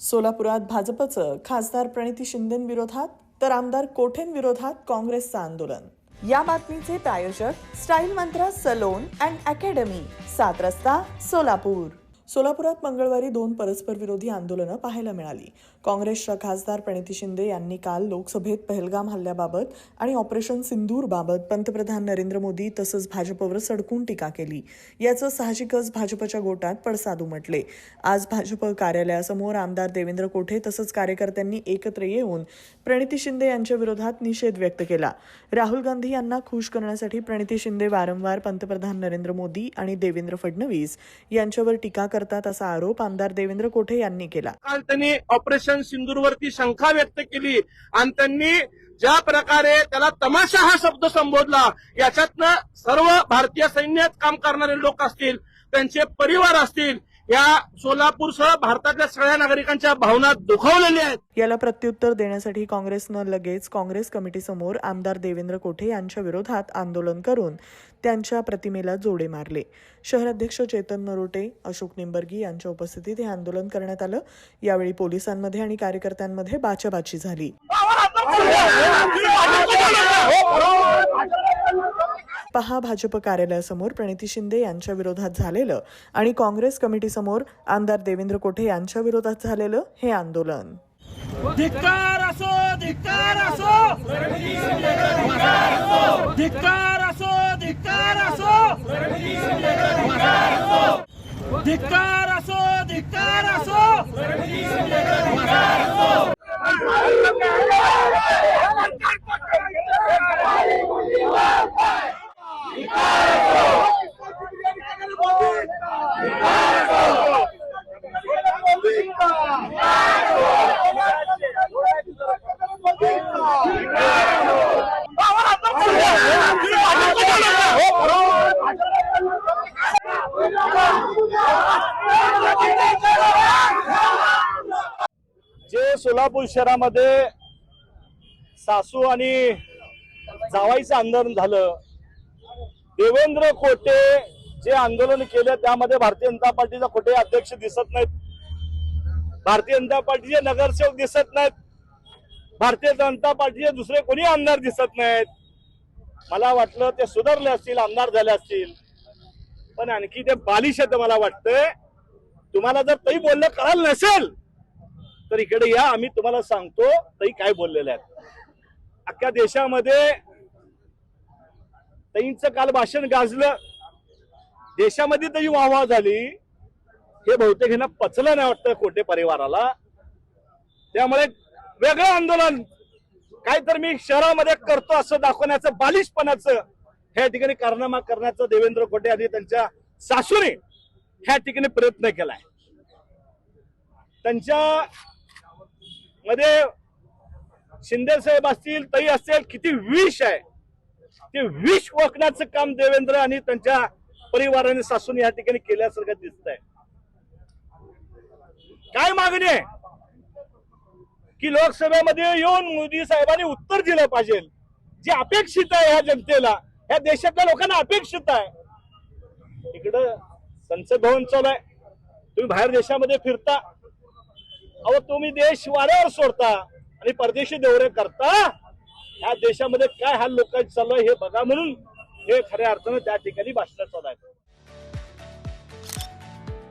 सोलापुरात भाजपचं खासदार प्रणिती शिंदेविरोधात तर आमदार कोठेंविरोधात काँग्रेसचं आंदोलन. या बातमीचे प्रायोजक स्टाईल मंत्र salon and academy Saat Rasta Solapur. सोलापुरात मंगळवारी दोन परस्पर विरोधी आंदोलनं पाहायला मिळाली. काँग्रेसच्या खासदार प्रणिती शिंदे यांनी काल लोकसभेत पहलगाम हल्ल्याबाबत आणि ऑपरेशन सिंदूरबाबत पंतप्रधान नरेंद्र मोदी तसंच भाजपवर सडकून टीका केली. याचं साहजिकच भाजपच्या गोटात पडसाद उमटले. आज भाजप कार्यालयासमोर आमदार देवेंद्र कोठे तसंच कार्यकर्त्यांनी एकत्र येऊन प्रणिती शिंदे यांच्या विरोधात निषेध व्यक्त केला. राहुल गांधी यांना खुश करण्यासाठी प्रणिती शिंदे वारंवार पंतप्रधान नरेंद्र मोदी आणि देवेंद्र फडणवीस यांच्यावर टीका करतात असा आरोप आमदार देवेंद्र कोठे यांनी केला. काल त्यांनी ऑपरेशन सिंदूरवरती शंका व्यक्त केली आणि त्यांनी ज्या प्रकारे त्याला तमाशा हा शब्द संबोधला याच्यातनं सर्व भारतीय सैन्यात काम करणारे लोक असतील त्यांचे परिवार असतील या सोलापूरसह भारतातल्या सगळ्या नागरिकांच्या भावना दुखावलेल्या आहेत. याला प्रत्युत्तर देण्यासाठी काँग्रेसनं लगेच काँग्रेस कमिटीसमोर आमदार देवेंद्र कोठे यांच्या विरोधात आंदोलन करून त्यांच्या प्रतिमेला जोडे मारले. शहराध्यक्ष चेतन नरोटे अशोक निंबर्गी यांच्या उपस्थितीत हे आंदोलन करण्यात आलं. यावेळी पोलिसांमध्ये आणि कार्यकर्त्यांमध्ये बाचाबाची झाली. पहा भाजप कार्यालयासमोर प्रणिती शिंदे यांच्या विरोधात झालेलं आणि काँग्रेस कमिटीसमोर आमदार देवेंद्र कोठे यांच्या विरोधात झालेलं हे आंदोलन. धिक्कार असो धिक्कार असो. धिक्कार असो धिक्कार असो. धिक्कार जे सोलापूर शहरामध्ये सासू आणि जावाईचं आंदोलन झालं देवेंद्र कोटे जे आंदोलन केलं त्यामध्ये भारतीय जनता पार्टीचा कोठे अध्यक्ष दिसत नाहीत. भारतीय जनता पार्टीचे नगरसेवक दिसत नाहीत. भारतीय जनता पार्टीचे दुसरे कोणी आमदार दिसत नाहीत. मला वाटलं ते सुधारले असतील आमदार झाले असतील. पण आणखी ते बालिश आहे मला वाटतंय. तुम्हाला जर तरी बोलणं कळालं नसेल तर इकडे या. आम्ही तुम्हाला सांगतो तरी काय बोललेले आहेत. अख्ख्या देशामध्ये तईंचं काल भाषण गाजलं. देशामध्ये तरी वाहवा झाली. हे बहुतेक ह्यांना पचलं नाही वाटतं कोटे परिवाराला. त्यामुळे वेगळं आंदोलन काहीतरी मी शहरामध्ये करतो असं दाखवण्याचं बालिशपणाचं ह्या ठिकाणी कारनामा करण्याचं देवेंद्र खोटे आणि त्यांच्या सासूने ह्या ठिकाणी प्रयत्न केलाय. त्यांच्या मध्ये शिंदे साहेब असतील तई असेल किती विष आहे. ते विष ओळखण्याचं काम देवेंद्र आणि त्यांच्या परिवाराने सासूने या ठिकाणी केल्यासारखं दिसत आहे काय मागणी आहे? की लोकसभेमध्ये येऊन मोदी साहेबांनी उत्तर दिलं पाहिजे. जे अपेक्षित आहे ह्या जनतेला ह्या देशातल्या लोकांना अपेक्षित आहे. इकडं संसद भवन चालू आहे. तुम्ही बाहेर देशामध्ये फिरता. अहो तुम्ही देश वाऱ्यावर सोडता आणि परदेशी दौरे करता. या देशामध्ये काय हा लोकांचं चालू आहे हे बघा म्हणून हे खऱ्या अर्थानं त्या ठिकाणी भाषण चालू आहे.